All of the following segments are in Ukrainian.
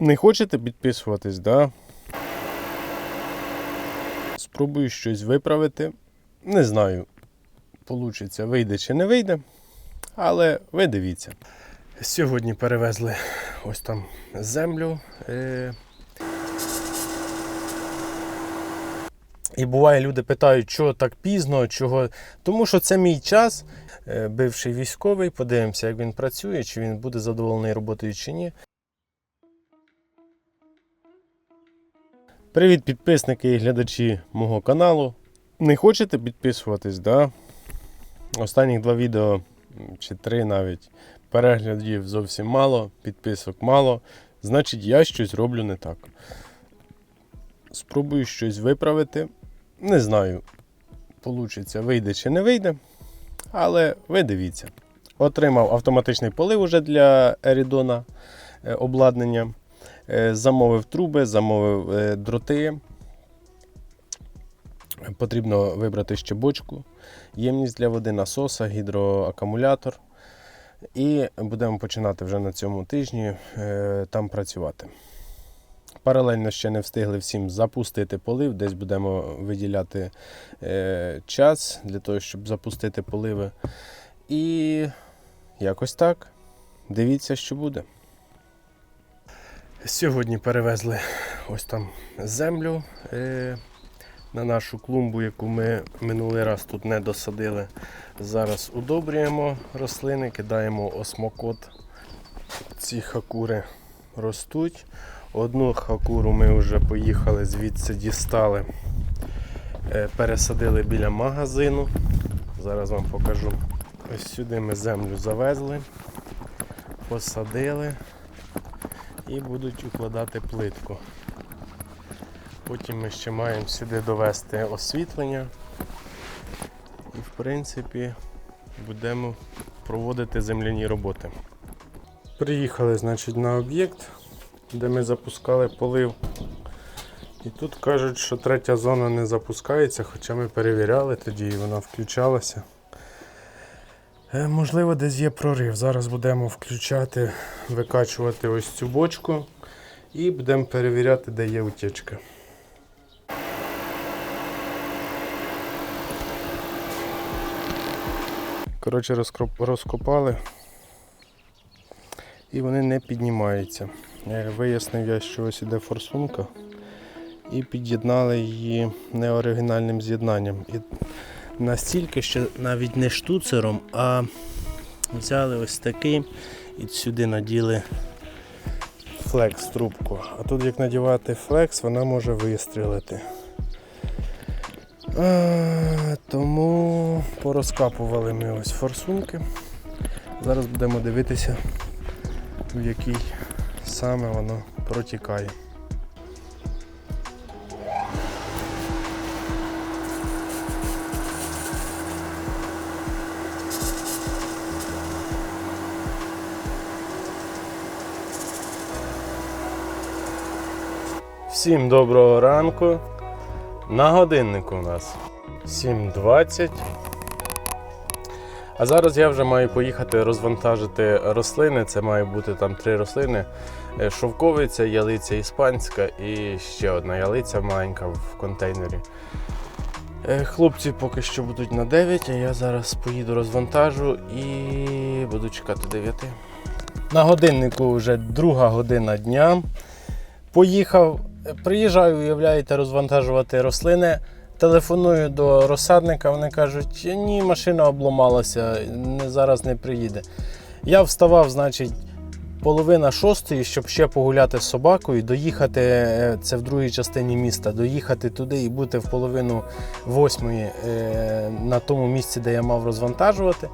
Не хочете підписуватись, да? Спробую щось виправити. Не знаю, получиться, вийде чи не вийде. Але ви дивіться. Сьогодні перевезли ось там землю. Е- І буває, люди питають, чого так пізно, чого. Тому що це мій час, Е, бивший військовий. Подивимося, як він працює, чи він буде задоволений роботою чи ні. Привіт, підписники і глядачі мого каналу. Не хочете підписуватись, да? Останніх два відео чи три навіть переглядів зовсім мало, підписок мало. Значить, я щось роблю не так. Спробую щось виправити. Не знаю, получиться, вийде чи не вийде. Але ви дивіться. Отримав автоматичний полив уже для Ерідона обладнання. Е, Замовив труби, замовив е, дроти. Потрібно вибрати ще бочку, ємність для води, насоса, гідроакумулятор. І будемо починати вже на цьому тижні е, там працювати. Паралельно ще не встигли всім запустити полив. Десь будемо виділяти час для того, щоб запустити поливи. І якось так. Дивіться, що буде. Сьогодні перевезли ось там землю е, на нашу клумбу, яку ми минулий раз тут не досадили. Зараз удобрюємо рослини, кидаємо осмокот. Ці хакури ростуть. Одну хакуру ми вже поїхали звідси дістали, е, пересадили біля магазину. Зараз вам покажу. Ось сюди ми землю завезли, посадили і будуть укладати плитку. Потім ми ще маємо сюди довести освітлення. І в принципі будемо проводити земляні роботи. Приїхали значить, на об'єкт, де ми запускали полив. І тут кажуть, що третя зона не запускається, хоча ми перевіряли тоді і вона включалася. Е, Можливо, десь є прорив. Зараз будемо включати, викачувати ось цю бочку і будемо перевіряти, де є утічка. Коротше, розкопали і вони не піднімаються. Е, Вияснив я, що ось іде форсунка і під'єднали її неоригінальним з'єднанням. Настільки, що навіть не штуцером, а взяли ось такий і сюди наділи флекс трубку. А тут як надівати флекс, вона може вистрілити. А, тому порозкапували ми ось форсунки. Зараз будемо дивитися, в який саме воно протікає. Всім доброго ранку. На годиннику у нас 7.20. А зараз я вже маю поїхати розвантажити рослини. Це має бути там три рослини: Е, шовковиця, ялиця іспанська і ще одна ялиця маленька в контейнері. Е, Хлопці поки що будуть на 9, а я зараз поїду розвантажу і буду чекати 9. На годиннику вже друга година дня. Поїхав, приїжджаю, уявляєте, розвантажувати рослини. Телефоную до розсадника, вони кажуть, ні, машина обламалася, зараз не приїде. Я вставав, значить, половина шостої, щоб ще погуляти з собакою, доїхати, е, це в другій частині міста, доїхати туди і бути в половину восьмої е, на тому місці, де я мав розвантажувати.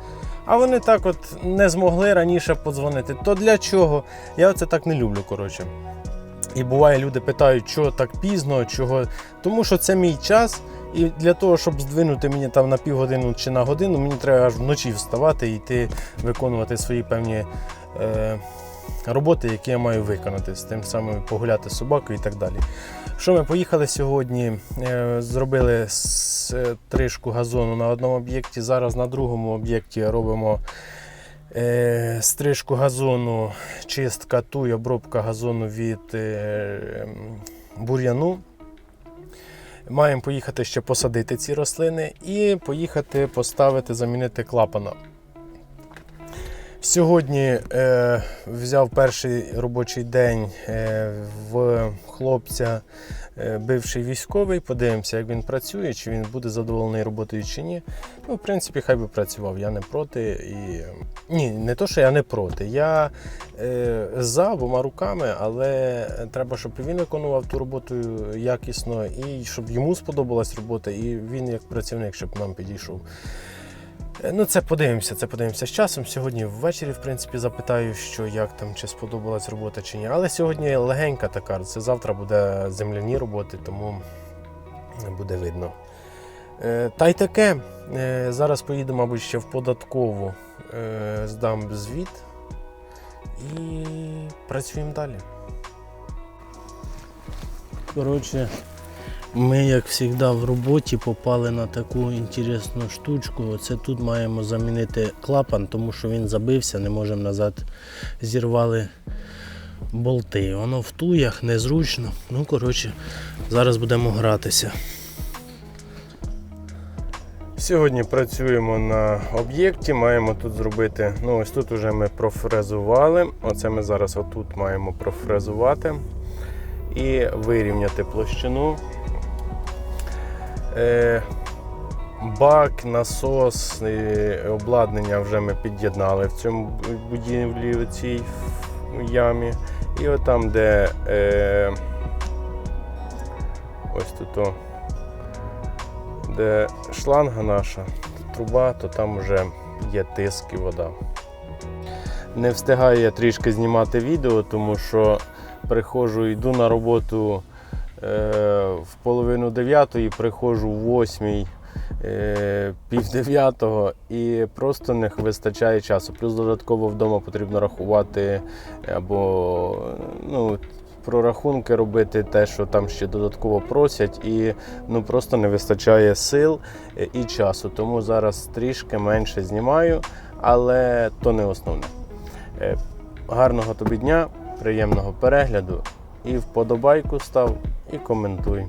А вони так от не змогли раніше подзвонити. То для чого? Я це так не люблю, коротше. І буває, люди питають, чого так пізно, чого. Тому що це мій час, і для того, щоб здвинути мені там на півгодину чи на годину, мені треба аж вночі вставати і йти виконувати свої певні е, роботи, які я маю виконати, з тим самим погуляти з і так далі. Що ми поїхали сьогодні? Е, зробили стрижку газону на одному об'єкті. Зараз на другому об'єкті робимо Е, Стрижку газону, чистка ту і обробка газону від е, бур'яну. Маємо поїхати ще посадити ці рослини і поїхати поставити, замінити клапана. Сьогодні е, взяв перший робочий день е, в хлопця, е, бивший військовий. Подивимося, як він працює, чи він буде задоволений роботою чи ні. Ну, в принципі, хай би працював. Я не проти. І... Ні, не то, що я не проти. Я е, за обома руками, але треба, щоб він виконував ту роботу якісно, і щоб йому сподобалась робота, і він як працівник, щоб нам підійшов. Е, Ну, це подивимося, це подивимося з часом. Сьогодні ввечері, в принципі, запитаю, що як там, чи сподобалась робота чи ні. Але сьогодні легенька така. Це завтра буде земляні роботи, тому буде видно. Е, Та й таке. Е, Зараз поїду, мабуть, ще в податкову, здам звіт і працюємо далі. Коротше, ми, як завжди, в роботі попали на таку інтересну штучку. Оце тут маємо замінити клапан, тому що він забився, не можемо назад зірвали болти. Воно в туях незручно. Ну, коротше, зараз будемо гратися. Сьогодні працюємо на об'єкті, маємо тут зробити. Ну, ось тут вже ми профрезували. Оце ми зараз отут маємо профрезувати і вирівняти площину. Е, Бак, насос, обладнання вже ми під'єднали в цьому будівлі, в цій ямі. І отам, де е, ось тут, де шланга наша, труба, то там вже є тиск і вода. Не встигаю я трішки знімати відео, тому що приходжу, йду на роботу в половину дев'ятої, приходжу в восьмій, е, пів дев'ятого і просто не вистачає часу. Плюс додатково вдома потрібно рахувати або ну, прорахунки робити, те, що там ще додатково просять, і ну, просто не вистачає сил е, і часу. Тому зараз трішки менше знімаю, але то не основне. Е, Гарного тобі дня, приємного перегляду і вподобайку став, і коментуй.